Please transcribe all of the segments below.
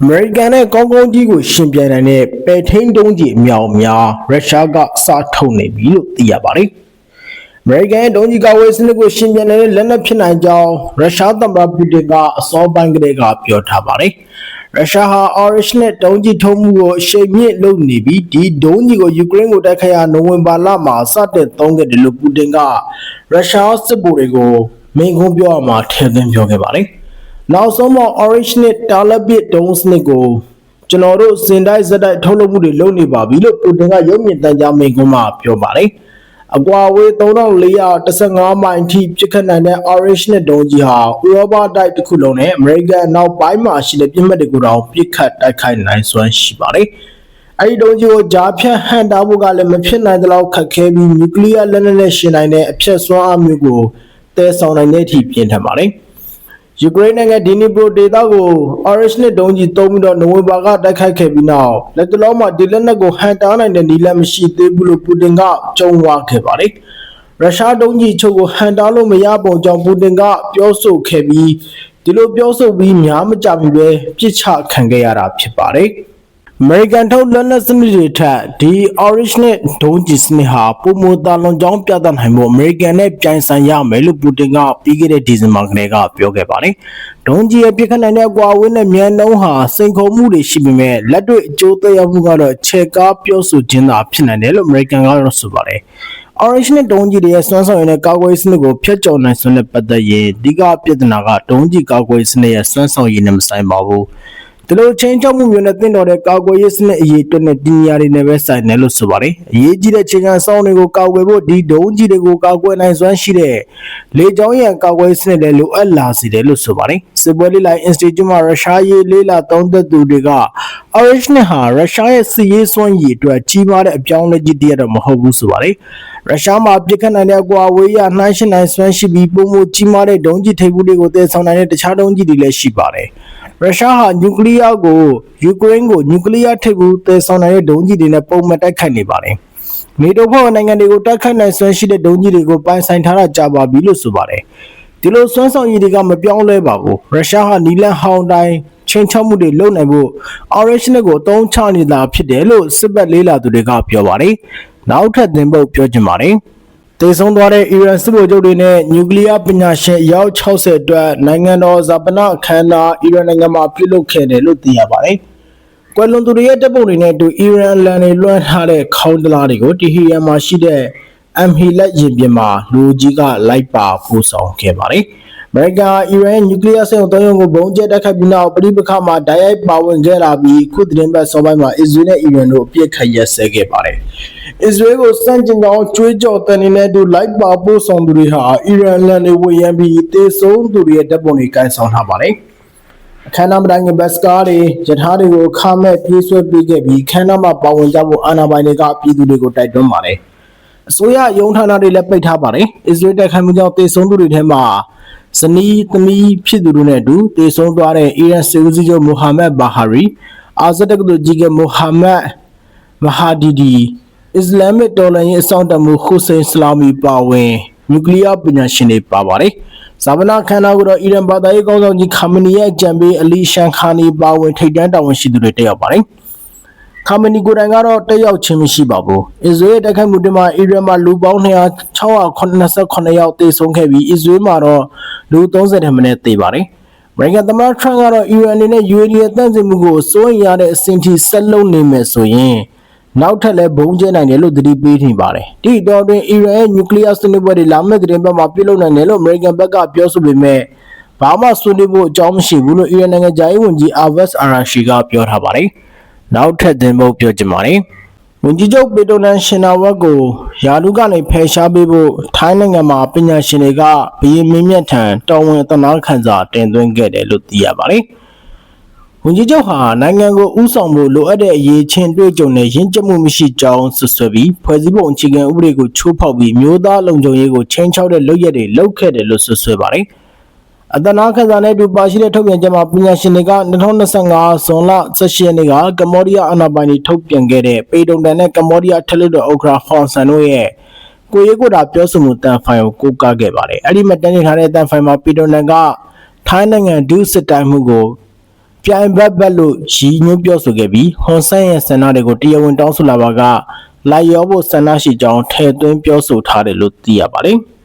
အမေရိကန်နဲ့ကောင်းကောင်းကြီးကိုရှင်ပြိုင်နိုင်တဲ့ပဲထိန်တုံးကြီးအမြောက်အများရုရှားကစထုတ်နေပြီလို့သိရပါတယ်။အမေရိကန်ရဲ့ဒုံးကြီးကာဝေးစနစ်ကိုရှင်ပြန်တဲ့လက်နက်ဖြစ်နိုင်ကြောင်းရုရှားသမ္မတပူတင်ကအစောပိုင်းကတည်းကပြောထားပါတယ်။ရုရှားဟာ Orange နဲ့ဒုံးကြီးထုံးမှုကိုအရှိန်မြင့်လုပ်နေပြီးဒီဒုံးကြီးကိုယူကရိန်းကိုတိုက်ခိုက်ရာနိုဝင်ဘာလမှာစတင်သုံးခဲ့တယ်လို့ပူတင်ကရုရှားစစ်ဗိုလ်တွေကိုမိန့်ခွန်းပြောရမှာထည့်သွင်းပြောခဲ့ပါတယ်။ နောက်ဆုံးမှာ Orange နဲ့တာလက်ပစ်ဒုံးစနစ်ကိုကျွန်တော်တို့စင်တိုက်ဇက်တိုက်ထုတ်လုပ်မှုတွေလုပ်နေပါပြီလို့ပူတင်ကရုပ်မြင်သံကြားမိန့်ခွန်းမှာပြောပါတယ်။အကွာအဝေး3415မိုင်အထိပြစ်ခတ်နိုင်တဲ့ Orange နဲ့ဒုံးကြီးဟာဥရောပတိုက်တစ်ခုလုံးနဲ့ American နောက်ပိုင်းမှာရှိတဲ့ပြစ်မှတ်တွေကိုတောင်ပြစ်ခတ်တိုက်ခိုက်နိုင်စွမ်းရှိပါတယ်။အဲဒီဒုံးကြီးကိုဂျာဖြတ်ဟန်တာဖို့ကလည်းမဖြစ်နိုင်တဲ့လောက်ခက်ခဲပြီးနျူကလ িয়ার လက်နက်နဲ့ရှင်နိုင်တဲ့အဖျက်စွမ်းအားမျိုးကိုတည်ဆောင်နိုင်တဲ့အထိပြင်းထန်ပါတယ်။ ယူကရိန်းနိုင်ငံဒီနီပရိုဒေသကို Orange နဲ့ဒုံးကြီးတုံးပြီးတော့နိုဝင်ဘာကတိုက်ခိုက်ခဲ့ပြီးနောက်လက်တလုံးမှာဒီလက်နက်ကိုဟန်တာနိုင်တဲ့နီလန်မရှိသေးဘူးလို့ပူတင်ကကြုံဝါခဲ့ပါတယ်။ရုရှားဒုံးကြီးချုပ်ကိုဟန်တာလို့မရပုံကြောင့်ပူတင်ကပြောဆိုခဲ့ပြီးဒီလိုပြောဆိုပြီးများမကြပြီပဲပြစ်ချခံခဲ့ရတာဖြစ်ပါတယ်။ American ထုတ်လက်နက်စနစ်တွေထက်ဒီ Orange နဲ့ဒုံးကျည်စနစ်ဟာပုံမတာလွန်ကြောင်းပြသနိုင်မှု American နဲ့ပြိုင်ဆိုင်ရမယ်လို့ပူတင်ကပြီးခဲ့တဲ့ဒီဇင်ဘာကလေးကပြောခဲ့ပါတယ်။ဒုံးကျည်ရဲ့ပြစ်ခတ်နိုင်တဲ့အကွာအဝေးနဲ့မြန်နှုံးဟာစိန်ခေါ်မှုတွေရှိပေမဲ့လက်တွေ့အကျိုးသက်ရောက်မှုကတော့ခြေကားပြောဆိုခြင်းသာဖြစ်နိုင်တယ်လို့ American ကတော့ဆိုပါတယ်။ Orange နဲ့ဒုံးကြီးတွေရဲ့စွမ်းဆောင်ရည်နဲ့ကာကွယ်ရေးစနစ်ကိုဖျက်ချော်နိုင်စွမ်းနဲ့ပတ်သက်ရင်အဓိကပြဿနာကဒုံးကြီးကာကွယ်ရေးစနစ်ရဲ့စွမ်းဆောင်ရည်နဲ့မဆိုင်ပါဘူး။ ဒီလိုချင်းချောက်မှုမျိုးနဲ့တင့်တော်တဲ့ကာကွယ်ရေးစနစ်အရေးအတွက်နဲ့ဒီနေရာတွေနဲ့ပဲဆိုင်တယ်လို့ဆိုပါတယ်။အရေးကြီးတဲ့ချိန်ခံဆောင်တွေကိုကာကွယ်ဖို့ဒီဒုံးကြီးတွေကိုကာကွယ်နိုင်စွမ်းရှိတဲ့လေကြောင်းရန်ကာကွယ်ရေးစနစ်လည်းလိုအပ်လာစေတယ်လို့ဆိုပါတယ်။ စစ်ပွဲလေးလိုက် Institute မှာရုရှားရေးလေးလာသုံးသက်သူတွေက Orange နဲ့ဟာရုရှားရဲ့စစ်ရေးစွမ်းရည်အတွက်ကြီးမားတဲ့အပြောင်းအလဲကြီးတည်းတော့မဟုတ်ဘူးဆိုပါတယ်။ရုရှားမှာပြစ်ခတ်နိုင်တဲ့အကွာအဝေးရနှိုင်းယှဉ်နိုင်စွမ်းရှိပြီးပုံမှုကြီးမားတဲ့ဒုံးကြီးထိပ်ဖူးတွေကိုတည်ဆောင်နိုင်တဲ့တခြားဒုံးကြီးတွေလည်းရှိပါတယ်။ရုရှားဟာနျူကလ িয়ার ကိုယူကရိန်းကိုနျူကလ িয়ার ထိပ်ဘူးတည်ဆောင်နိုင်တဲ့ဒုံးကြီးတွေနဲ့ပုံမှန်တိုက်ခိုက်နေပါတယ်။နေတိုဖွဲ့နိုင်ငံတွေကိုတိုက်ခိုက်နိုင်စွမ်းရှိတဲ့ဒုံးကြီးတွေကိုပိုင်ဆိုင်ထားတာကြာပါပြီလို့ဆိုပါတယ်။ ဒီလိုစွမ်းဆောင်ရည်တွေကမပြောင်းလဲပါဘူး။ရုရှားဟာနီလန်ဟောင်းတိုင်းချင်းချောက်မှုတွေလုပ်နိုင်ဖို့ Orange နဲ့ကိုအသုံးချနေတာဖြစ်တယ်လို့စစ်ဘက်လေးလာသူတွေကပြောပါတယ်။နောက်ထပ်သင်ပုတ်ပြောချင်ပါတယ်။တေဆုံးသွားတဲ့အီရန်စစ်ဗိုလ်ချုပ်တွေနဲ့နျူကလ িয়ার ပညာရှင်အယောက်60အတွက်နိုင်ငံတော်ဇာပနအခမ်းအနားအီရန်နိုင်ငံမှာပြုလုပ်ခဲ့တယ်လို့သိရပါတယ်။ကွယ်လွန်သူတွေရဲ့တပ်ပုံတွေနဲ့အတူအီရန်လန်တွေလွှမ်းထားတဲ့ခေါင်းတလားတွေကိုတီဟီယန်မှာရှိတဲ့ အမ်ဟီလက်ရင်ပြင်မှာလူကြီးကလိုက်ပါပို့ဆောင်ခဲ့ပါတယ်။အမေရိကန်အီရန်နျူကလ িয়ার စစ်အုပ်သုံးရုံကိုဘုံကျဲတိုက်ခိုက်ပြီးနောက်ပြည်ပခါမှာတိုက်ရိုက်ပါဝင်ခဲ့လာပြီးခုသတင်းပတ်စောပိုင်းမှာအစ္စရေးနဲ့အီရန်တို့အပြစ်ခတ်ရက်စဲခဲ့ပါတယ်။အစ္စရေးကိုစန့်ကျင်ကြောင်းကြွေးကြော်တဲ့အနေနဲ့သူလိုက်ပါပို့ဆောင်သူတွေဟာအီရန်လန်တွေဝေယံပြီးတေဆုံးသူတွေရဲ့တပ်ပုံတွေကန်ဆောင်ထားပါတယ်။အခမ်းအနားမတိုင်ခင်ဘတ်စကားတွေယထာတွေကိုခါမဲ့ပြေးဆွဲပေးခဲ့ပြီးခမ်းနားမှာပါဝင်ကြဖို့အာဏာပိုင်တွေကပြည်သူတွေကိုတိုက်တွန်းပါတယ်။ အစိုးရယုံဌာနတွေလည်းပိတ်ထားပါတယ်။အစ္စရေးတိုက်ခိုက်မှုကြောင့်တေဆုံးသူတွေထဲမှာဇနီးသမီးဖြစ်သူတို့နဲ့အတူတေဆုံးသွားတဲ့အီရန်စစ်ဦးစီးချုပ်မိုဟာမက်ဘာဟာရီအာဇတ်တက္ကသိုလ်ကြီးကမိုဟာမက်မဟာဒီဒီအစ္စလာမစ်တော်လှန်ရေးအစောင့်တမှုခုစိန်စလာမီပါဝင်နျူကလ িয়ার ပညာရှင်တွေပါပါတယ်။ဇာဗနာခန္ဓာကိုတော့အီရန်ဘာသာရေးကောင်းဆောင်ကြီးခါမနီရဲ့အကြံပေးအလီရှန်ခါနီပါဝင်ထိပ်တန်းတာဝန်ရှိသူတွေတက်ရောက်ပါတယ်။ ခါမနီကိုတိုင်ကတော့တက်ရောက်ခြင်းမရှိပါဘူး။အစ္စရေးတိုက်ခိုက်မှုတွေမှာအီရန်မှာလူပေါင်း200 689ယောက်သေဆုံးခဲ့ပြီးအစ္စရေးမှာတော့လူ30ထက်မနည်းသေပါတယ်။နိုင်ငံသမ္မတထရန့်ကတော့အီရန်အနေနဲ့ UAE ရဲ့တန့်စင်မှုကိုစိုးရိမ်ရတဲ့အဆင့်ထိဆက်လုပ်နေမယ်ဆိုရင်နောက်ထပ်လည်းဘုံကျဲနိုင်တယ်လို့သတိပေးနေပါတယ်။ဒီတော့တွင်အီရန်ရဲ့နျူကလ িয়ার ဆွေးနွေးပွဲတွေလာမယ့်သတင်းပတ်မှာပြုလုပ်နိုင်တယ်လို့အမေရိကန်ဘက်ကပြောဆိုပေမဲ့ဘာမှဆွေးနွေးဖို့အကြောင်းမရှိဘူးလို့အီရန်နိုင်ငံသားရေးဝန်ကြီးအာဗတ်အာရာရှီကပြောထားပါတယ်။ နောက်ထပ်သတင်းပုတ်ပြောချင်ပါတယ်။ဝန်ကြီးချုပ်ပေတိုနန်ရှင်နာဝတ်ကိုယာလူကနေဖယ်ရှားပေးဖို့ထိုင်းနိုင်ငံမှာပညာရှင်တွေကဘီရင်မင်းမြတ်ထံတော်ဝင်အသနာခံစာတင်သွင်းခဲ့တယ်လို့သိရပါတယ်။ဝန်ကြီးချုပ်ဟာနိုင်ငံကိုဥဆောင်ဖို့လိုအပ်တဲ့အရေးချင်းတွေ့ကြုံနဲ့ရင်းကျက်မှုမရှိကြောင်းဆွဆွဲပြီးဖွဲ့စည်းပုံအခြေခံဥပဒေကိုချိုးဖောက်ပြီးမျိုးသားလုံခြုံရေးကိုချင်းချောက်တဲ့လုပ်ရက်တွေလုပ်ခဲ့တယ်လို့ဆွဆွဲပါတယ်။ အတနာခစားနဲ့တူပါရှိတဲ့ထုတ်ပြန်ချက်မှာပညာရှင်တွေက2025ဇွန်လ17ရက်နေ့ကကမ္ဘောဒီးယားအာဏာပိုင်တွေထုတ်ပြန်ခဲ့တဲ့ပေတုံတန်နဲ့ကမ္ဘောဒီးယားထက်လွတ်တော်ဥက္ကရာဟွန်ဆန်တို့ရဲ့ကိုရေးကိုတာပြောဆိုမှုတန်ဖိုင်ကိုကိုးကားခဲ့ပါတယ်။အဲ့ဒီမှာတန်းနေထားတဲ့တန်ဖိုင်မှာပေတုံတန်ကထိုင်းနိုင်ငံဒုစစ်တိုင်းမှုကိုပြိုင်ဘက်ဘက်လို့ရည်ညွှန်းပြောဆိုခဲ့ပြီးဟွန်ဆန်ရဲ့ဆန္ဒတွေကိုတရားဝင်တောင်းဆိုလာပါကလိုက်ရောဖို့ဆန္ဒရှိကြောင်းထည့်သွင်းပြောဆိုထားတယ်လို့သိရပါတယ်။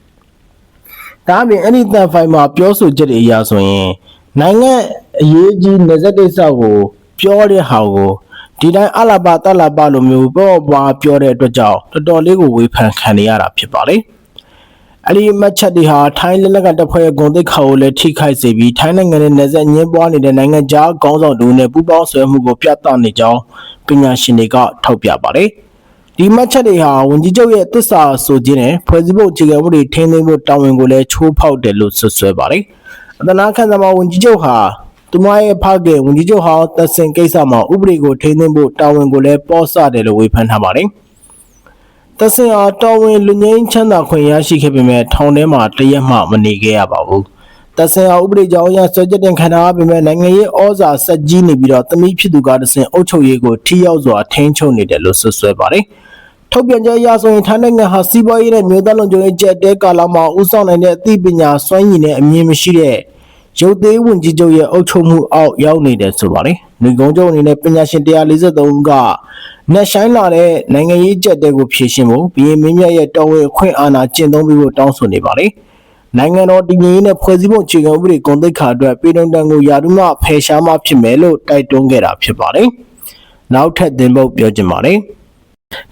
ဒါအပြင်အဲ့ဒီတန်ဖိုင်မှာပြောဆိုချက်တွေအရဆိုရင်နိုင်ငံအရေးကြီးနေဆက်ကိစ္စကိုပြောတဲ့ဟာကိုဒီတိုင်းအလာပါတလာပါလိုမျိုးပေါ့ပွားပြောတဲ့အတွက်ကြောင့်တော်တော်လေးကိုဝေဖန်ခံနေရတာဖြစ်ပါလေ။အဲ့ဒီမှတ်ချက်တွေဟာထိုင်းလက်နက်ကတပ်ဖွဲ့ရဲ့ဂုဏ်သိက္ခာကိုလည်းထိခိုက်စေပြီးထိုင်းနိုင်ငံနဲ့နယ်စပ်ညှင်းပွားနေတဲ့နိုင်ငံခြားကောင်းဆောင်တို့နဲ့ပူးပေါင်းဆွေးမှုကိုပြသနေကြောင်းပညာရှင်တွေကထောက်ပြပါတယ်။ ဒီမှတ်ချက်တွေဟာဝန်ကြီးချုပ်ရဲ့တစ္ဆာဆိုခြင်းနဲ့ဖွဲ့စည်းပုံအခြေခံဥပဒေထိန်းသိမ်းဖို့တာဝန်ကိုလည်းချိုးဖောက်တယ်လို့ဆွဆွဲပါတယ်။အတနာခံသမာဝန်ကြီးချုပ်ဟာသူမရဲ့ဖခင်ဝန်ကြီးချုပ်ဟောင်းသက်စင်ကိစ္စမှာဥပဒေကိုထိန်းသိမ်းဖို့တာဝန်ကိုလည်းပေါ်ဆတယ်လို့ဝေဖန်ထားပါတယ်။သက်စင်အားတော်ဝင်လူငင်းချမ်းသာခွင့်ရရှိခဲ့ပေမဲ့ထောင်ထဲမှာတရက်မှမနေခဲ့ရပါဘူး။ သက်စင်အားဥပဒေကြောင်းအရဆွဲချက်တင်ခံထားပေမဲ့နိုင်ငံရေးဩဇာဆက်ကြီးနေပြီးတော့တမိဖြစ်သူကတစင်အုပ်ချုပ်ရေးကိုထိရောက်စွာထိန်းချုပ်နေတယ်လို့ဆွဆွဲပါတယ်။ထုတ်ပြန်ချက်အရဆိုရင်ထိုင်းနိုင်ငံဟာစီးပွားရေးနဲ့မြို့သားလုံခြုံရေးကျက်တဲကာလမှာဥဆောင်နိုင်တဲ့အသိပညာစွမ်းရည်နဲ့အမြင်မရှိတဲ့ရုပ်သေးဝင်ကြီးချုပ်ရဲ့အုပ်ချုပ်မှုအောက်ရောက်နေတယ်ဆိုပါတယ်။ညီကုန်းချုပ်အနေနဲ့ပညာရှင်143ဦးကနှက်ဆိုင်လာတဲ့နိုင်ငံရေးကျက်တဲကိုဖြည့်ရှင်းဖို့ဘီရင်မင်းမြတ်ရဲ့တော်ဝင်အခွင့်အာဏာကျင့်သုံးပြီးဖို့တောင်းဆိုနေပါတယ်။ နိုင်ငံတော်တည်ငြိမ်ရေးနဲ့ဖွဲ့စည်းပုံအခြေခံဥပဒေကွန်သိက္ခာအတွက်ပြည်တော်တန်ကိုယာတုမှဖယ်ရှားမှဖြစ်မယ်လို့တိုက်တွန်းခဲ့တာဖြစ်ပါတယ်။နောက်ထပ်သင်ပုတ်ပြောချင်ပါတယ်။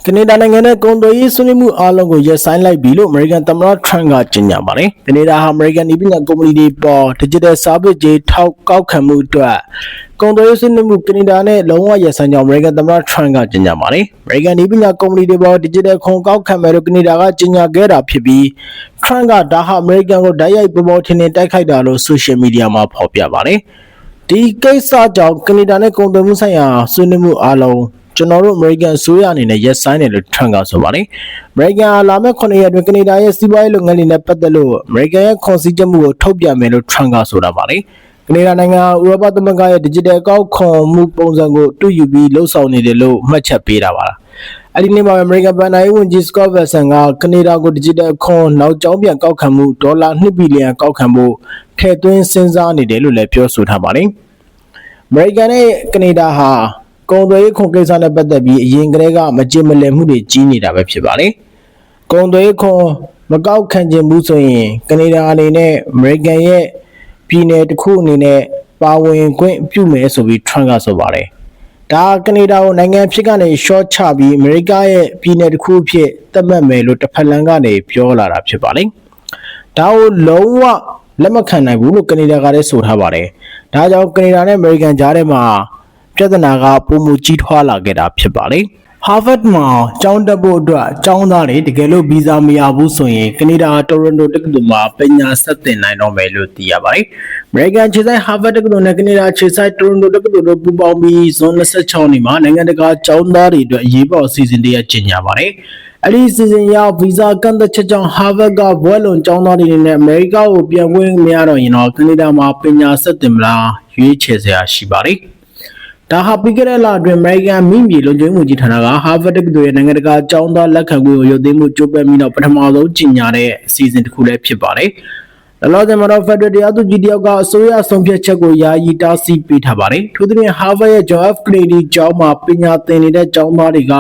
ကနေဒါနိုင်ငံနဲ့ကုန်သွယ်ရေးဆွေးနွေးမှုအားလုံးကိုရပ်ဆိုင်းလိုက်ပြီလို့ American သမ္မတ Trump ကကြေညာပါတယ်။ကနေဒါဟာ American ဤပညာကုမ္ပဏီတွေပေါ် Digital Service ကြေးထောက်ကောက်ခံမှုအတွက်ကုန်သွယ်ရေးဆွေးနွေးမှုကနေဒါနဲ့လုံးဝရပ်ဆိုင်းကြောင်း American သမ္မတ Trump ကကြေညာပါတယ်။ American ဤပညာကုမ္ပဏီတွေပေါ် Digital ခွန်ကောက်ခံမယ်လို့ကနေဒါကကြေညာခဲ့တာဖြစ်ပြီး Trump ကဒါဟာ American ကိုဓာတ်ရိုက်ပေါ်ပေါ်ထင်ထင်တိုက်ခိုက်တာလို့ Social Media မှာဖော်ပြပါတယ်။ဒီကိစ္စကြောင့်ကနေဒါနဲ့ကုန်သွယ်မှုဆိုင်ရာဆွေးနွေးမှုအားလုံး ကျွန်တော်တို့ American အစိုးရအနေနဲ့ရက်ဆိုင်တယ်လို့ Trump ကဆိုပါတယ်။ American ဟာလာမယ့်9ရက်အတွင်းကနေဒါရဲ့စီးပွားရေးလုပ်ငန်းတွေနဲ့ပတ်သက်လို့ American ရဲ့ခွန်စည်းချက်မှုကိုထုတ်ပြန်မယ်လို့ Trump ကဆိုတာပါတယ်။ကနေဒါနိုင်ငံဥရောပသမဂ္ဂရဲ့ digital ကောက်ခွန်မှုပုံစံကိုတူယူပြီးလှုပ်ဆောင်နေတယ်လို့မှတ်ချက်ပေးတာပါ။အဲ့ဒီနေ့မှာ American ဘဏ္ဍာရေးဝန်ကြီး Scott Bessent ကကနေဒါကို digital ခွန်နောက်ကျောင်းပြန်ကောက်ခံမှုဒေါ်လာ2ဘီလီယံကောက်ခံဖို့ထည့်သွင်းစဉ်းစားနေတယ်လို့လည်းပြောဆိုထားပါတယ်။ American နဲ့ကနေဒါဟာ ကုန်သွယ်ရေးခွန်ကိစ္စနဲ့ပတ်သက်ပြီးအရင်ကတည်းကမကြင်မလည်မှုတွေကြီးနေတာပဲဖြစ်ပါတယ်။ကုန်သွယ်ရေးခွန်မကောက်ခံခြင်းဘူးဆိုရင်ကနေဒါအနေနဲ့ American ရဲ့ပြည်နယ်တစ်ခုအနေနဲ့ပါဝင်ခွင့်ပြုမယ်ဆိုပြီး Trump ကဆိုပါတယ်။ဒါကနေဒါကိုနိုင်ငံဖြစ်ကနေ short ချပြီးအမေရိကရဲ့ပြည်နယ်တစ်ခုအဖြစ်သတ်မှတ်မယ်လို့တစ်ဖက်လမ်းကနေပြောလာတာဖြစ်ပါလိမ့်။ဒါကိုလုံးဝလက်မခံနိုင်ဘူးလို့ကနေဒါကလည်းဆိုထားပါတယ်။ဒါကြောင့်ကနေဒါနဲ့အမေရိကန်ကြားထဲမှာ ပြဿနာကပုံမူကြီးထွားလာခဲ့တာဖြစ်ပါလေ။ Harvard မှာကျောင်းတက်ဖို့အတွက်ကျောင်းသားတွေတကယ်လို့ဗီဇာမရဘူးဆိုရင်ကနေဒါတိုရွန်တိုတက္ကသိုလ်မှာပညာဆက်သင်နိုင်တော့မယ်လို့သိရပါတယ်။ American ခြေဆိုင် Harvard တက္ကသိုလ်နဲ့ကနေဒါခြေဆိုင်တိုရွန်တိုတက္ကသိုလ်တို့ပူးပေါင်းပြီးဇွန်26နေ့မှာနိုင်ငံတကာကျောင်းသားတွေအတွက်အရေးပေါ်အစီအစဉ်တရက်ကြီးညာပါတယ်။အဲ့ဒီစီစဉ်ရဗီဇာကန့်သက်ချက်ကြောင့် Harvard ကဘွဲ့လွန်ကျောင်းသားတွေနဲ့အမေရိကကိုပြန်ဝင်မရတော့ရင်တော့ကနေဒါမှာပညာဆက်သင်မလားရွေးချယ်စရာရှိပါတယ်။ ဒါဟာပြီးခဲ့တဲ့လအတွင်း American မိမြေလုံခြုံမှုကြီးဌာနက Harvard တက္ကသိုလ်ရဲ့နိုင်ငံတကာအကြောင်းသားလက်ခံခွင့်ကိုရုပ်သိမ်းမှုကြိုးပမ်းပြီးတော့ပထမဆုံးကြီးညာတဲ့အစီအစဉ်တစ်ခုလည်းဖြစ်ပါတယ်။လောလောဆယ်မှာတော့ Federal တရားသူကြီးတယောက်ကအစိုးရဆုံးဖြတ်ချက်ကိုယာယီတားဆီးပေးထားပါတယ်။ထို့သဖြင့် Harvard ရဲ့ John F. Kennedy ကျောင်းမှာပညာသင်နေတဲ့ကျောင်းသားတွေက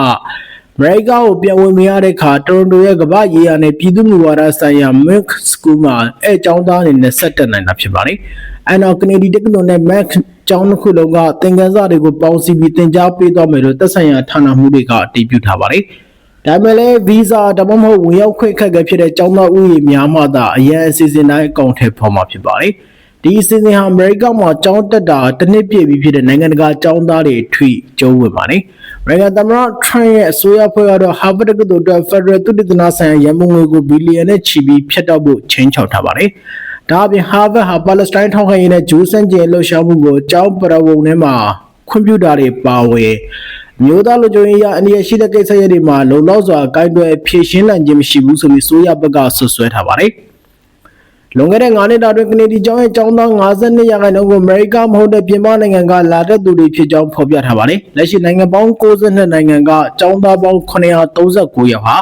အမေရိကကိုပြန်ဝင်မရတဲ့အခါတိုရွန်တိုရဲ့ကမ္ဘာရေးရာနဲ့ပြည်သူ့မူဝါဒဆိုင်ရာ Mink School မှာအဲကျောင်းသားအနေနဲ့ဆက်တက်နိုင်တာဖြစ်ပါတယ်။အဲနောက်ကနေဒီတက္ကသိုလ်နဲ့ Mac ကျောင်းတစ်ခုလုံးကသင်ခန်းစာတွေကိုပေါင်းစည်းပြီးသင်ကြားပေးသွားမယ်လို့သက်ဆိုင်ရာဌာနမှူးတွေကအတည်ပြုထားပါတယ်။ဒါပေမဲ့လည်း visa ဒါမှမဟုတ်ဝင်ရောက်ခွင့်ခက်ခဲဖြစ်တဲ့ကျောင်းသားဥယျာဉ်များမှသာအရန်အစီအစဉ်တိုင်းအကောင့်ထဲပေါ်မှာဖြစ်ပါတယ်။ ဒီအစီအစဉ်ဟာအမေရိကမှာကျောင်းတက်တာတစ်နှစ်ပြည့်ပြီဖြစ်တဲ့နိုင်ငံတကာကျောင်းသားတွေထွေကျုံးဝင်ပါတယ်။အမေရိကန်သမ္မတ Trump ရဲ့အစိုးရဖွဲ့ကတော့ Harvard တက္ကသိုလ်အတွက် Federal သုတေသနဆိုင်ရာရန်ပုံငွေကိုဘီလီယံနဲ့ချီပြီးဖျက်တောက်ဖို့ချိန်ချောက်ထားပါတယ်။ဒါအပြင် Harvard ဟာပါလက်စတိုင်းထောက်ခံရေးနဲ့ဂျူးစံကျင်လှုပ်ရှားမှုကိုကျောင်းပရဝုံထဲမှာခွင့်ပြုတာတွေပါဝင်မျိုးသားလူကြုံရေးအအနေရရှိတဲ့ကိစ္စရပ်တွေမှာလုံလောက်စွာကိုင်းတွယ်ဖြည့်ရှင်းနိုင်ခြင်းမရှိဘူးဆိုပြီးဆိုရဘက်ကဆွဆွဲထားပါတယ်။ လွန်ခဲ့တဲ့9နှစ်တာအတွင်းကနေဒီကျောင်းရဲ့ကျောင်းသား52ရာခိုင်နှုန်းကိုအမေရိကမဟုတ်တဲ့ပြင်ပနိုင်ငံကလာတဲ့သူတွေဖြစ်ကြောင်းဖော်ပြထားပါတယ်။လက်ရှိနိုင်ငံပေါင်း62နိုင်ငံကကျောင်းသားပေါင်း939ယောက်ဟာ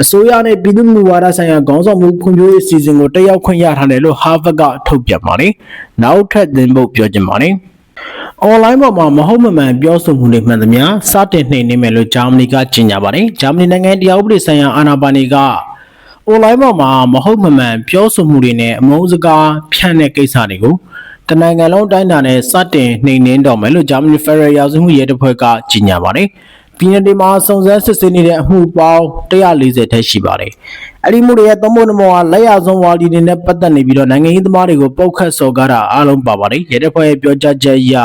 အစိုးရနဲ့ပြည်သူ့မူဝါဒဆိုင်ရာခေါင်းဆောင်မှုဖွံ့ဖြိုးရေးအစီအစဉ်ကိုတက်ရောက်ခွင့်ရထားတယ်လို့ Harvard ကထုတ်ပြန်ပါတယ်။နောက်ထပ်သင်ဖို့ပြောချင်ပါတယ်။အွန်လိုင်းပေါ်မှာမဟုတ်မမှန်ပြောဆိုမှုတွေမှန်သမျှစတင်နှိမ်နင်းမယ်လို့ဂျာမနီကကြေညာပါတယ်။ဂျာမနီနိုင်ငံတရားဥပဒေဆိုင်ရာအာဏာပိုင်တွေက အွန်လိုင်းပေါ်မှာမဟုတ်မမှန်ပြောဆိုမှုတွေနဲ့အမုန်းစကားဖြန့်တဲ့ကိစ္စတွေကိုတနိုင်ငံလုံးတိုင်းတာနဲ့စတင်နှိမ်နင်းတော့မယ်လို့ဂျာမနီဖက်ဒရယ်ရာဇဝတ်မှုရဲတပ်ဖွဲ့ကကြေညာပါတယ်။ပြည်내တွေမှာစုံစမ်းစစ်ဆေးနေတဲ့အမှုပေါင်း140ထက်ရှိပါတယ်။အဲ့ဒီမှုတွေရဲ့သုံးဖို့နှမောကလက်ရဆုံးဝါဒီတွေနဲ့ပတ်သက်နေပြီးတော့နိုင်ငံရေးသမားတွေကိုပုတ်ခတ်စော်ကားတာအားလုံးပါပါတယ်။ရဲတပ်ဖွဲ့ရဲ့ပြောကြားချက်အရ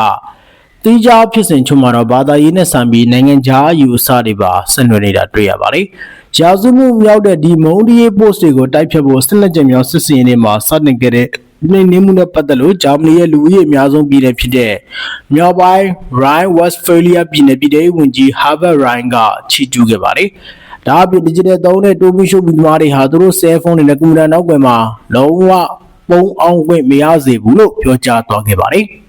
တီးခြားဖြစ်စဉ်ချုံမှာတော့ဘာသာရေးနဲ့ဆံပြီးနိုင်ငံခြားအယူအဆတွေပါဆက်နွယ်နေတာတွေ့ရပါတယ်။ရာဇဝမှုမြောက်တဲ့ဒီမုံဒီရေး post တွေကိုတိုက်ဖြတ်ဖို့စစ်လက်ကျန်မြောက်စစ်စင်ရေးတွေမှာစတင်ခဲ့တဲ့နေနေမှုနဲ့ပတ်သက်လို့ဂျာမနီရဲ့လူဦးရေအများဆုံးပြည်နယ်ဖြစ်တဲ့မြောက်ပိုင်း Rhine Westphalia ပြည်နယ်ပြည်ထောင်ဝန်ကြီး Herbert Rhine ကချီးကျူးခဲ့ပါတယ်။ဒါအပြင် digital သုံးတဲ့တိုးမီရှိုးပြီးသမားတွေဟာသူတို့ cell phone တွေနဲ့ကွန်ပျူတာနောက်ကွယ်မှာလုံးဝပုံအောင်ခွင့်မရစေဘူးလို့ပြောကြားသွားခဲ့ပါတယ်။